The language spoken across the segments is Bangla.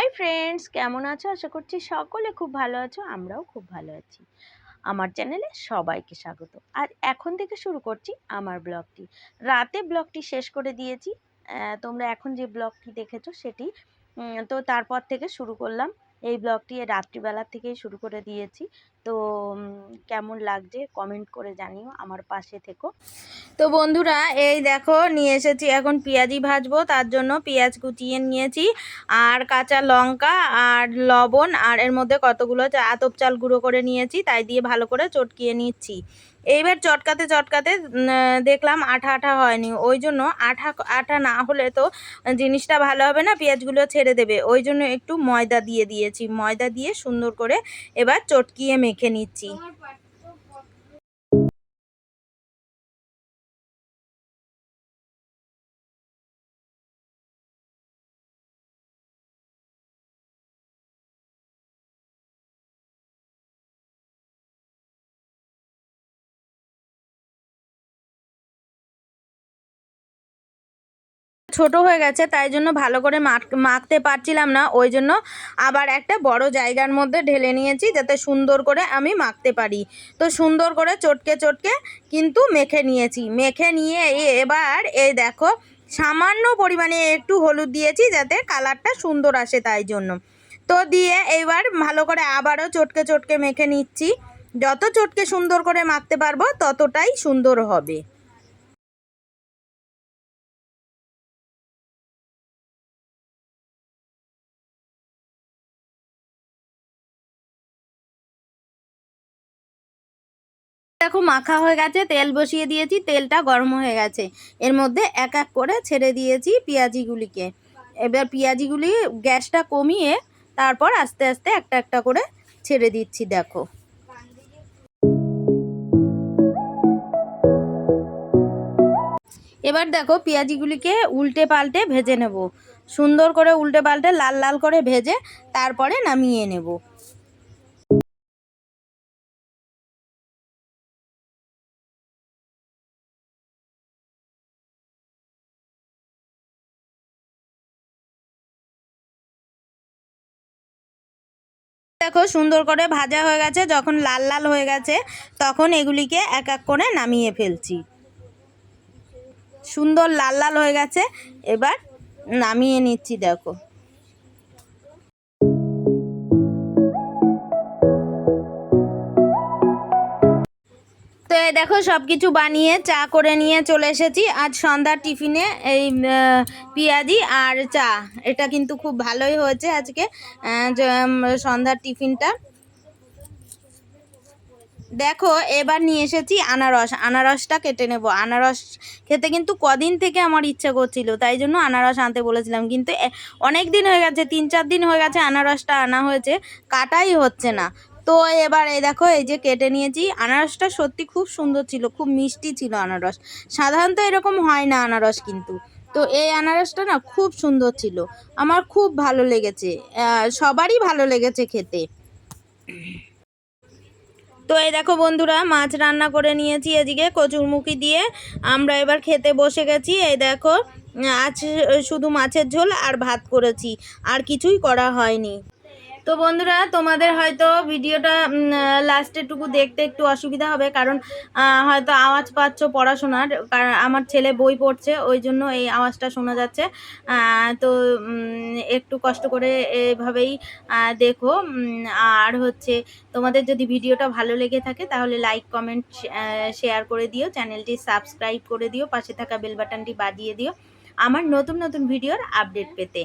হাই ফ্রেন্ডস কেমন আছো? আশা করছি সকলে খুব ভালো আছো, আমরাও খুব ভালো আছি। আমার চ্যানেলে সবাইকে স্বাগত। আর এখন থেকে শুরু করছি আমার ব্লগটি। রাতে ব্লগটি শেষ করে দিয়েছি। তোমরা এখন যে ব্লগটি দেখেছ সেটি তো তারপর থেকে শুরু করলাম। এই ব্লগটি রাত্রিবেলা থেকেই শুরু করে দিয়েছি। তো কেমন লাগছে কমেন্ট করে জানিও আমার পাশে থেকো। তো বন্ধুরা, এই দেখো নিয়ে এসেছি এখন পেঁয়াজি ভাজবো, তার জন্য পেঁয়াজ কুচিয়ে নিয়েছি, আর কাঁচা লঙ্কা, আর লবণ, আর এর মধ্যে কতগুলো আতপ চাল গুঁড়ো করে নিয়েছি, তাই দিয়ে ভালো করে চটকিয়ে নিচ্ছি। এইবার চটকাতে চটকাতে দেখলাম আঠা আঠা হয়নি, ওই জন্য আঠা আঠা না হলে তো জিনিসটা ভালো হবে না, পেঁয়াজগুলো ছেড়ে দেবে, ওই জন্য একটু ময়দা দিয়ে দিয়েছি, ময়দা দিয়ে সুন্দর করে এবার চটকিয়ে মেখে নিচ্ছি। ছোট হয়ে গেছে, তাই জন্য ভালো করে মাখ- মাখতে পারছিলাম না। ওই জন্য আবার একটা বড় জায়গার মধ্যে ঢেলে নিয়েছি, যাতে সুন্দর করে আমি মাখতে পারি। তো সুন্দর করে চটকে চটকে কিন্তু মেখে নিয়েছি। মেখে নিয়ে এবার এই দেখো, সামান্য পরিমাণে একটু হলুদ দিয়েছি, যাতে কালারটা সুন্দর আসে তাই জন্য। তো দিয়ে এবার ভালো করে আবারও চটকে চটকে মেখে নিচ্ছি। যত চটকে সুন্দর করে মাখতে পারব, ততটাই সুন্দর হবে। দেখো মাখা হয়ে গেছে, তেল বসিয়ে দিয়েছি, তেলটা গরম হয়ে গেছে। এর মধ্যে এক এক করে ছেড়ে দিয়েছি পেঁয়াজিগুলিকে। এবার পেঁয়াজিগুলি গ্যাসটা কমিয়ে তারপর আস্তে আস্তে একটা একটা করে ছেড়ে দিচ্ছি, দেখো। এবার দেখো পেঁয়াজিগুলিকে উল্টে পাল্টে ভেজে নেব। সুন্দর করে উল্টে পাল্টে লাল লাল করে ভেজে তারপরে নামিয়ে নেব। দেখো সুন্দর করে ভাজা হয়ে গেছে, যখন লাল লাল হয়ে গেছে, তখন এগুলিকে এক এক করে নামিয়ে ফেলছি। সুন্দর লাল লাল হয়ে গেছে, এবার নামিয়ে নিচ্ছি, দেখো। তো এই দেখো সব কিছু বানিয়ে চা করে নিয়ে চলে এসেছি। আজ সন্ধ্যার টিফিনে এই পেঁয়াজি আর চা। এটা কিন্তু খুব ভালোই হয়েছে আজকে সন্ধ্যার টিফিনটা। দেখো, এবার নিয়ে এসেছি আনারস। আনারসটা কেটে নেব। আনারস খেতে কিন্তু কদিন থেকে আমার ইচ্ছা করছিল, তাই জন্য আনারস আনতে বলেছিলাম। কিন্তু অনেক দিন হয়ে গেছে, তিন চার দিন হয়ে গেছে আনারসটা আনা হয়েছে, কাটাই হচ্ছে না। তো এবার এই দেখো, এই যে কেটে নিয়েছি। আনারসটা সত্যি খুব সুন্দর ছিল, খুব মিষ্টি ছিল আনারস। সাধারণত এরকম হয় না আনারস কিন্তু। তো এই আনারসটা না খুব সুন্দর ছিল। আমার খুব ভালো লেগেছে সবারই ভালো লেগেছে খেতে। তো এই দেখো বন্ধুরা, মাছ রান্না করে নিয়েছি এদিকে কচুরমুখি দিয়ে। আমরা এবার খেতে বসে গেছি। এই দেখো, আজ শুধু মাছের ঝোল আর ভাত করেছি, আর কিছুই করা হয়নি। তো বন্ধুরা, তোমাদের হয়তো ভিডিওটা লাস্টের টুকু দেখতে একটু অসুবিধা হবে, কারণ হয়তো আওয়াজ পাচ্ছ পড়াশোনার, কারণ আমার ছেলে বই পড়ছে, ওই জন্য এই আওয়াজটা শোনা যাচ্ছে। তো একটু কষ্ট করে এভাবেই দেখো আর হচ্ছে, তোমাদের যদি ভিডিওটা ভালো লেগে থাকে, তাহলে লাইক কমেন্ট শেয়ার করে দিও, চ্যানেলটি সাবস্ক্রাইব করে দিও, পাশে থাকা বেল বাটনটি বাজিয়ে দিও। আমার নতুন নতুন ভিডিওর আপডেট পেতে।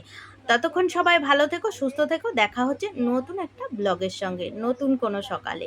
ততক্ষণ সবাই ভালো থেকো, সুস্থ থেকো। দেখা হচ্ছে নতুন একটা ব্লগের সঙ্গে। নতুন কোনো সকালে।